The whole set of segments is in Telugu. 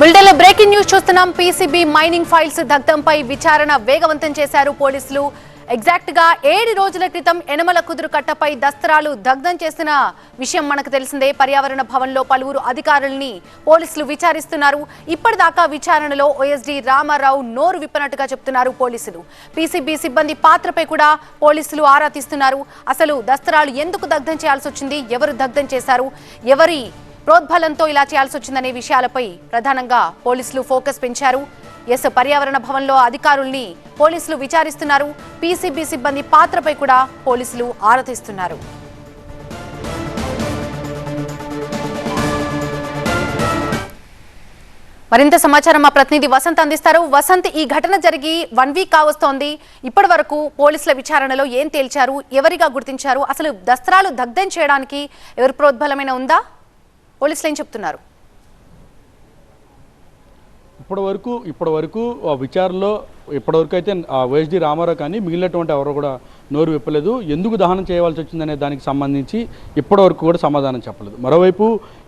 బులెటిన్లో బ్రేకింగ్ న్యూస్ చూస్తున్నాం. పీసీబీ మైనింగ్ ఫైల్స్ దగ్ధంపై విచారణ వేగవంతం చేశారు పోలీసులు. ఎగ్జాక్ట్గా ఏడు రోజుల క్రితం ఎనమల కుదురు కట్టపై దస్తరాలు దగ్ధం చేసిన విషయం మనకు తెలిసిందే. పర్యావరణ భవన్లో పలువురు అధికారుల్ని పోలీసులు విచారిస్తున్నారు. ఇప్పటిదాకా విచారణలో ఓఎస్డీ రామారావు నోరు విప్పనట్టుగా చెప్తున్నారు పోలీసులు. పీసీబీ సిబ్బంది పాత్రపై కూడా పోలీసులు ఆరా తీస్తున్నారు. అసలు దస్తరాలు ఎందుకు దగ్ధం చేయాల్సి వచ్చింది? ఎవరు దగ్ధం చేశారు? ఎవరి ప్రోద్బలంతో ఇలా చేయాల్సి వచ్చిందనే విషయాలపై ప్రధానంగా పోలీసులు ఫోకస్ పెంచారు. ఎస్ పర్యావరణ భవన్లో అధికారుల్ని పోలీసులు విచారిస్తున్నారు. పీసీబీ సిబ్బంది పాత్రపై కూడా పోలీసులు ఆరతిస్తున్నారు మరింత సమాచారం మా ప్రతినిధి వసంత్ అందిస్తారు. వసంత్ ఈ ఘటన జరిగి వన్ వీక్ కావస్తోంది. ఇప్పటి వరకు పోలీసుల విచారణలో ఏం తేల్చారు? ఎవరిగా గుర్తించారు? అసలు దస్త్రాలు దగ్ధం చేయడానికి ఎవరి ప్రోద్బలమైన ఉందా? పోలీసులు ఏం చెప్తున్నారు? ఇప్పటి వరకు ఇప్పటి వరకు ఆ విచారణలో ఇప్పటివరకు అయితే వైఎస్డి రామారావు కానీ మిగిలినటువంటి ఎవరు కూడా నోరు విప్పలేదు. ఎందుకు దహనం చేయవలసి వచ్చిందనే దానికి సంబంధించి ఇప్పటివరకు కూడా సమాధానం చెప్పలేదు. మరోవైపు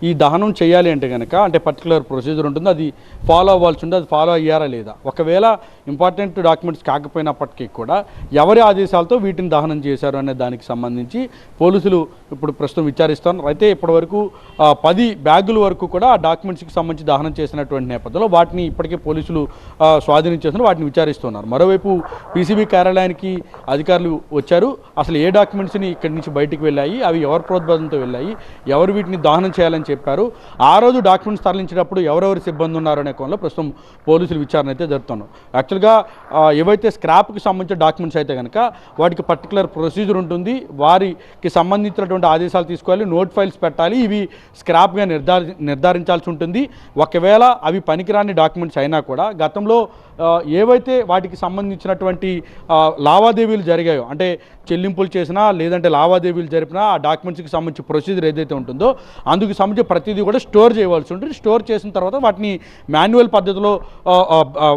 ఈ దహనం చేయాలి అంటే కనుక అంటే పర్టికులర్ ప్రొసీజర్ ఉంటుంది అది ఫాలో అవ్వాల్సి ఉంటుంది అది ఫాలో అయ్యారా లేదా? ఒకవేళ ఇంపార్టెంట్ డాక్యుమెంట్స్ కాకపోయినప్పటికీ కూడా ఎవరి ఆదేశాలతో వీటిని దహనం చేశారు అనే దానికి సంబంధించి పోలీసులు ఇప్పుడు ప్రస్తుతం విచారిస్తున్నారు. అయితే ఇప్పటివరకు పది బ్యాగుల వరకు కూడా ఆ డాక్యుమెంట్స్కి సంబంధించి దహనం చేసినటువంటి నేపథ్యంలో వాటిని ఇప్పటికే పోలీసులు స్వాధీనం చేస్తున్నారు వాటిని విచారిస్తున్నారు మరోవైపు పీసీబీ కార్యాలయానికి అధికారులు వచ్చారు. అసలు ఏ డాక్యుమెంట్స్ని ఇక్కడి నుంచి బయటికి వెళ్ళాయి? అవి ఎవరి ప్రోద్బలంతో వెళ్ళాయి? ఎవరు వీటిని దహనం చేయాలని చెప్పారు? ఆ రోజు డాక్యుమెంట్స్ తరలించేటప్పుడు ఎవరెవరు సిబ్బంది ఉన్నారనే కోణంలో ప్రస్తుతం పోలీసులు విచారణ అయితే జరుపుతున్నారు యాక్చువల్గా ఏవైతే స్క్రాప్కి సంబంధించిన డాక్యుమెంట్స్ అయితే కనుక వాటికి పర్టికులర్ ప్రొసీజర్ ఉంటుంది. వారికి సంబంధించినటువంటి ఆదేశాలు తీసుకోవాలి. నోట్ ఫైల్స్ పెట్టాలి. ఇవి స్క్రాప్గా నిర్ధారి నిర్ధారించాల్సి ఉంటుంది. ఒకవేళ అవి పనికిరాని డాక్యుమెంట్స్ అయినా కూడా గతంలో ఏవైతే వాటికి సంబంధించినటువంటి లావాదేవీలు జరిగాయో అంటే చెల్లింపులు చేసినా లేదంటే లావాదేవీలు జరిపినా ఆ డాక్యుమెంట్స్కి సంబంధించి ప్రొసీజర్ ఏదైతే ఉంటుందో అందుకు సంబంధించి ప్రతిదీ కూడా స్టోర్ చేయవలసి ఉంటుంది. స్టోర్ చేసిన తర్వాత వాటిని మాన్యువల్ పద్ధతిలో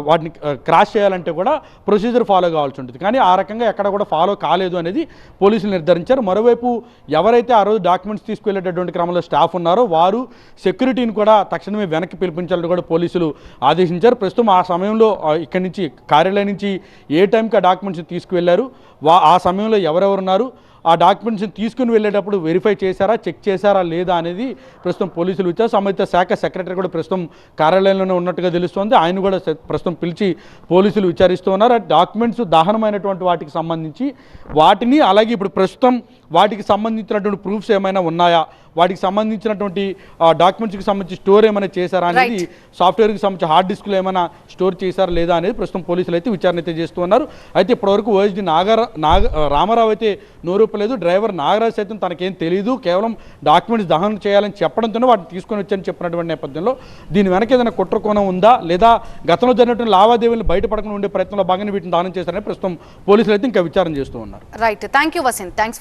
వాటిని క్రాష్ చేయాలంటే కూడా ప్రొసీజర్ ఫాలో కావాల్సి ఉంటుంది. కానీ ఆ రకంగా ఎక్కడ కూడా ఫాలో కాలేదు అనేది పోలీసులు నిర్ధారించారు. మరోవైపు ఎవరైతే ఆ రోజు డాక్యుమెంట్స్ తీసుకువెళ్ళేటటువంటి క్రమంలో స్టాఫ్ ఉన్నారో వారు సెక్యూరిటీని కూడా తక్షణమే వెనక్కి పిలిపించాలని కూడా పోలీసులు ఆదేశించారు. ప్రస్తుతం ఆ సమయంలో ఇక్కడి నుంచి కార్యాలయం నుంచి ఏ టైంకి ఆ డాక్యుమెంట్స్ తీసుకువెళ్ళారు? వా ఆ సమయంలో ఎవరెవరు ఉన్నారు ఆ డాక్యుమెంట్స్ని తీసుకుని వెళ్ళేటప్పుడు వెరిఫై చేశారా చెక్ చేశారా లేదా అనేది ప్రస్తుతం పోలీసులు వచ్చారు సంబంధిత శాఖ సెక్రటరీ కూడా ప్రస్తుతం కార్యాలయంలోనే ఉన్నట్టుగా తెలుస్తోంది. ఆయన కూడా ప్రస్తుతం పిలిచి పోలీసులు విచారిస్తూ ఉన్నారు ఆ డాక్యుమెంట్స్ దహనమైనటువంటి వాటికి సంబంధించి వాటిని అలాగే ఇప్పుడు ప్రస్తుతం వాటికి సంబంధించినటువంటి ప్రూఫ్స్ ఏమైనా ఉన్నాయా? వాటికి సంబంధించినటువంటి డాక్యుమెంట్స్కి సంబంధించి స్టోర్ ఏమైనా చేశారా అనేది సాఫ్ట్వేర్కి సంబంధించి హార్డ్ డిస్క్లు ఏమైనా స్టోర్ చేశారా లేదా అనేది ప్రస్తుతం పోలీసులు అయితే విచారణ అయితే చేస్తూ ఉన్నారు అయితే ఇప్పటివరకు ఓఎస్డి నాగర నాగ రామారావు అయితే చెప్పలేదు. డ్రైవర్ నాగరాజ్ సైతం తనకేం తెలియదు కేవలం డాక్యుమెంట్స్ దహనం చేయాలని చెప్పడంతోనే వాటిని తీసుకొని వచ్చని చెప్పినటువంటి నేపథ్యంలో దీని వెనక ఏదైనా కుట్ర కోణం ఉందా? లేదా గతంలో జరిగినటువంటి లావాదేవీలు బయటపడకుండా ఉండే ప్రయత్నంలో భాగంగా వీటిని దహనం చేశారని ప్రస్తుతం పోలీసులు అయితే ఇంకా విచారణ చేస్తూ ఉన్నారు. Right thank you Vasanth thanks